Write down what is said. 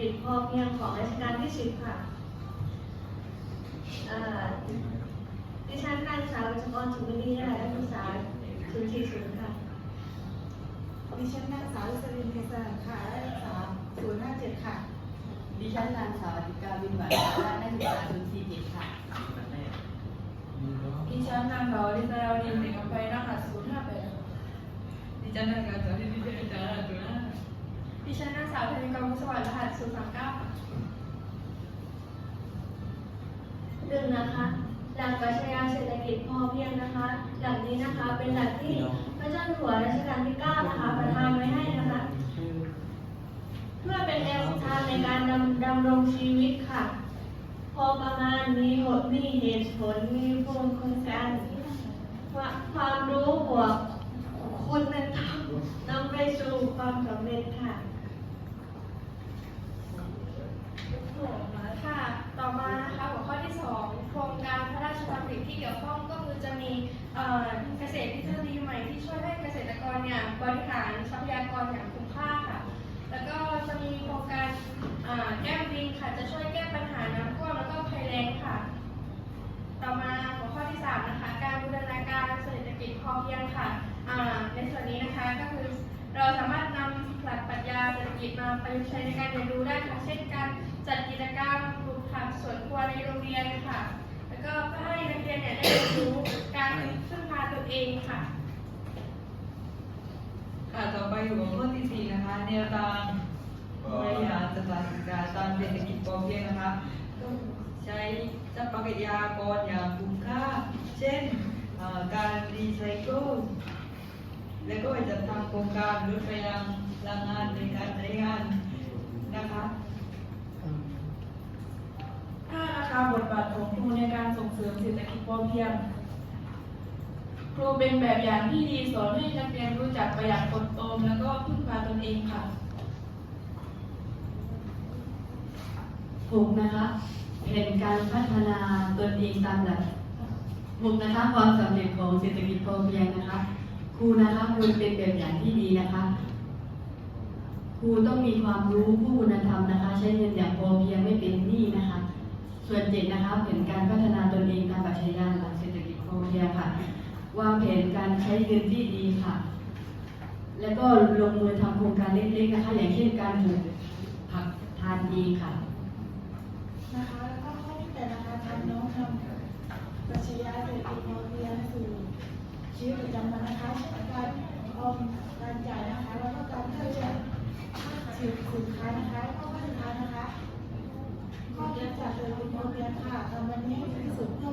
เพียงของรัชกาลที่สิบค่ะเอ่อดิฉันนางสาวจกรสุวรรณีนะคะนักศึกษาศูนย์สี่ศูนย์ค่ะ ดิฉันนางสาวอิสรินเทศนาค่ะนักศึกษาศูนย์ห้าเจ็ดค่ะ ดิฉันนางสาวอธิกาวินหวานค่ะนักศึกษาศูนย์สี่เจ็ดค่ะ ดิฉันนางสาวลิซาราวินเด็กกำไพรหัสศูนย์ห้าแปดดิฉันนางสาวจารินีเดชจาราศูนย์ห้า ดิฉันนางสาวธนิกาวุฒิสวัสดิ์รหัสศูนย์สามเก้าหนึ่งนะคะ หลักปรัชญาเศรษฐกิจพอเพียงนะคะ หลักนี้นะคะเป็นหลักที่พระเจ้าอยู่หัวรัชกาลที่เก้านะคะ ประทานไว้ให้นะคะ เพื่อเป็นแนวทางในการดำดำรงชีวิตค่ะ พอประมาณมีหดมีเหตุผลมีโครงการความรู้บวกคุณธรรมนำไปสู่ความสำเร็จค่ะ ค่ะ ต่อมานะคะหัวข้อที่ 2 โครงการพระราชดำริที่เกี่ยวข้องก็คือจะมีเกษตรทฤษฎีใหม่ที่ช่วยให้เกษตรกรเนี่ยบริหารทรัพยากรอย่างคุ้มค่าค่ะ แล้วก็จะมีโครงการแก้มลิงค่ะจะช่วยแก้ปัญหาน้ำท่วมแล้วก็ภัยแล้งค่ะ ต่อมาหัวข้อที่ 3 นะคะ การบูรณาการเศรษฐกิจพอเพียงค่ะในส่วนนี้นะคะก็คือ เราสามารถนำหลักปรัชญาเศรษฐกิจมาประยุกต์ใช้ในการเรียนรู้ได้ค่ะเช่นการจัดกิจกรรมปลูกผักสวนครัวในโรงเรียนค่ะ แล้วก็เพื่อให้นักเรียนเนี่ยได้เรียนรู้การพึ่งพาตนเองค่ะ ค่ะต่อไปหัวข้อที่สี่นะคะแนวทางบริหารสถานศึกษาตามเศรษฐกิจพอเพียงนะคะต้องใช้ทรัพยากรอย่างคุ้มค่า เช่นการรีไซเคิล โครงการลดพลังพลังงานในการใช้งานนะคะห้านะคะบทบาทของครูในการส่งเสริมเศรษฐกิจพอเพียง ครูเป็นแบบอย่างที่ดีสอนให้นักเรียนรู้จักประหยัดอดออมแล้วก็พึ่งพาตนเองค่ะหกนะคะแผนการพัฒนาตนเองตามหลักหกนะคะความสำเร็จของเศรษฐกิจพอเพียงนะคะ รูนะคะควรเป็นแบบอย่างที่ดีนะคะครูต้องมีความรู้ผู้คุณธรรมนะคะ ใช้เงินอย่างพอเพียงไม่เป็นหนี้นะคะ ส่วนเจ็ดนะคะแผนการพัฒนาตนเองตามปรัชญาหลักเศรษฐกิจพอเพียงค่ะวางแผนการใช้เงินที่ดีค่ะ แล้วก็ลงมือทำโครงการเล็กๆนะคะ อย่างเช่นการปลูกผักทานเองค่ะนะคะแล้วก็ข้อที่แปดนะคะทำน้องทำปรัชญาเศรษฐกิจพอเพียงสู่ชีวิตประจำวันนะคะเช่นการออมการจ่ายนะคะ แล้วก็การเข้าใจ สิบสินค้านะคะข้อสุดท้ายนะคะข้อเรียนจากเศรษฐกิจพอเพียงค่ะทำวันนี้ให้ดีที่สุดเพื่อ